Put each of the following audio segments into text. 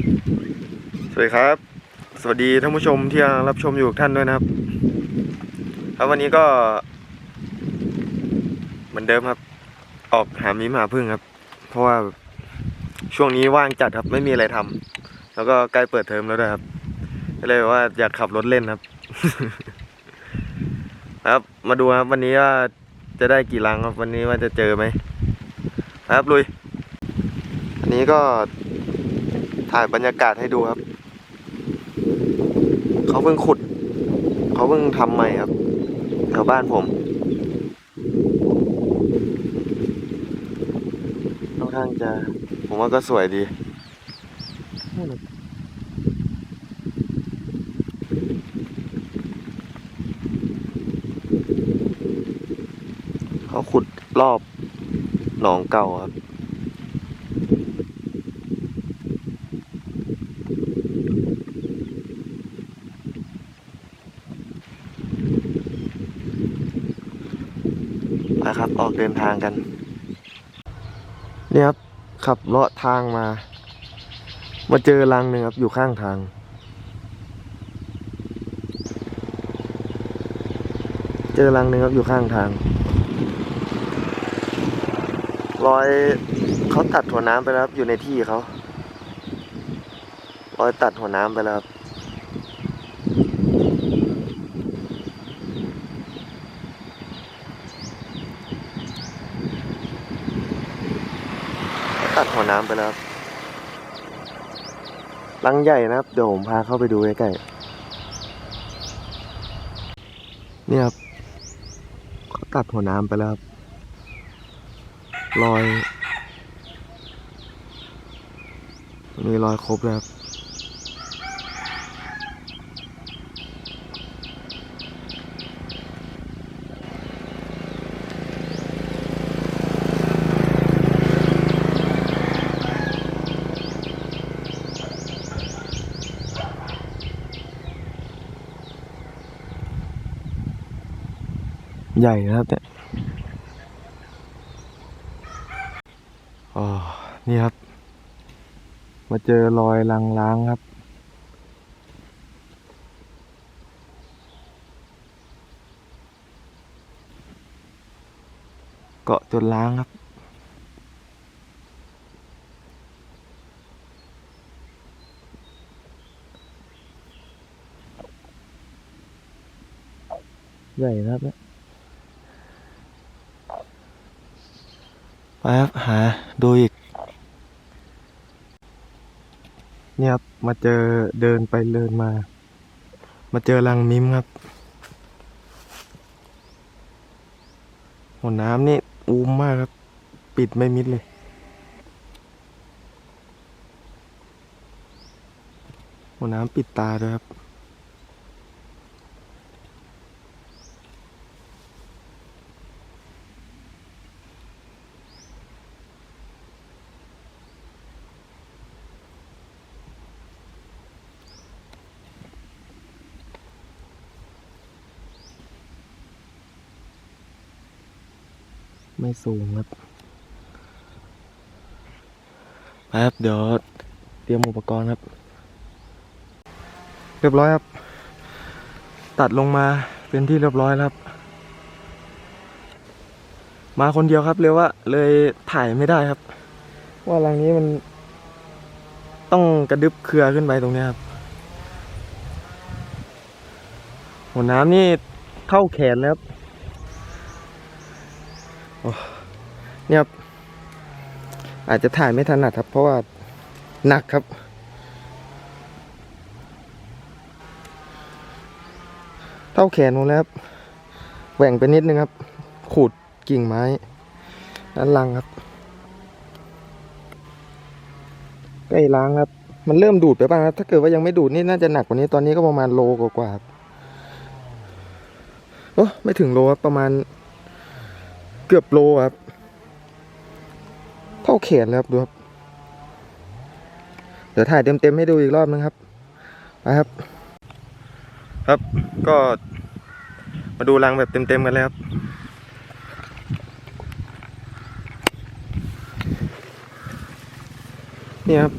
สวัสดีครับ สวัสดีท่านผู้ชมที่ยังรับชมอยู่ท่านด้วยนะครับ ครับวันนี้ก็ เหมือนเดิมครับ ออกหามิมาพึ่งครับ เพราะว่าช่วงนี้ว่างจัดครับไม่มีอะไรทำแล้วก็ใกล้เปิดเทอมแล้วด้วยครับก็เลยว่าอยากขับรถเล่นครับ ครับมาดูครับ วันนี้ว่าจะได้กี่ลังครับ วันนี้ว่าจะเจอไหมครับลุยอันนี้ก็ ถ่ายบรรยากาศให้ดูครับ เขาเพิ่งขุด เขาเพิ่งทำใหม่ครับแถวบ้านผมค่อนข้างจะ ผมว่าก็สวยดีเขาขุดรอบหนองเก่าครับ ไปครับ ออกเดินทางกันเนี่ยครับขับเลาะทางมา มาเจอรังหนึ่งครับอยู่ข้างทาง เจอรังหนึ่งครับอยู่ข้างทางรอยเขาตัดหัวน้ำไปแล้วครับอยู่ในที่เขารอยตัดหัวน้ำไปแล้วครับ ตัดหัวน้ำไปแล้วครับรังใหญ่นะครับ เดี๋ยวผมพาเข้าไปดูใกล้ๆเนี่ยครับเขาตัดหัวน้ำไปแล้วครับรอยมีรอยครบแล้วครับ ใหญ่นะครับเนี่ยอ๋อนี่ครับ มาเจอรอยลังล้างครับ เกาะจนล้างครับใหญ่นะครับ เนี่ยไปครับหาดูอีก เนี่ยครับมาเจอเดินไปเดินมา มาเจอรังมิมครับหัวน้ำนี่อูมมากครับ ปิดไม่มิดเลย หัวน้ำปิดตาด้วยครับ ไม่สูงครับไปครับเดี๋ยวเตรียมอุปกรณ์ครับ เรียบร้อยครับ ตัดลงมาเป็นที่เรียบร้อยแล้วครับ มาคนเดียวครับเรียกว่าเลยถ่ายไม่ได้ครับ ว่ารังนี้มัน ต้องกระดึบเครือขึ้นไปตรงเนี้ยครับหัวน้ำนี่เข้าแขนแล้วครับ เนี่ยอาจจะถ่ายไม่ถนัดครับ เพราะว่าหนักครับ เท่าแขนผมแล้วครับแหว่งไปนิดนึงครับ ขูดกิ่งไม้ด้านลังครับใกล้ล้างครับ มันเริ่มดูดไปบ้างครับ ถ้าเกิดว่ายังไม่ดูดนี่น่าจะหนักกว่านี้ ตอนนี้ก็ประมาณโลกว่าๆครับโอ้ไม่ถึงโลครับประมาณ เกือบโลครับ เท่าแขนเลยครับดูครับ เดี๋ยวถ่ายเต็มๆให้ดูอีกรอบนึงครับไปครับ ครับก็มาดูรังแบบเต็มๆกันเลยครับนี่ครับ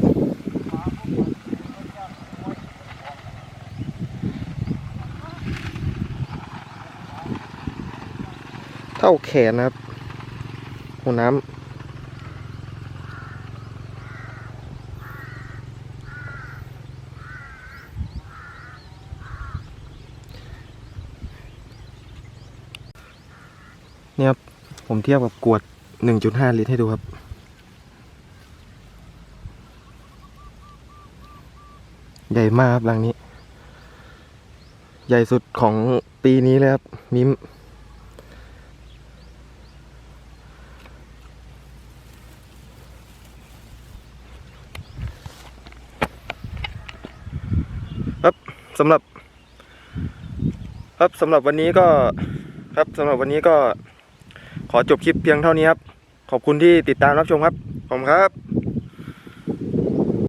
เท่าแขนนะครับหัวน้ำเนี่ยครับ ผมเทียบกับกวด 1.5 ลิตรให้ดูครับ ใหญ่มากครับรังนี้ ใหญ่สุดของปีนี้เลยครับมิมครับ สำหรับ ครับสำหรับวันนี้ก็ครับสำหรับวันนี้ก็ขอจบคลิปเพียงเท่านี้ครับ ขอบคุณที่ติดตามรับชมครับ ขอบคุณครับ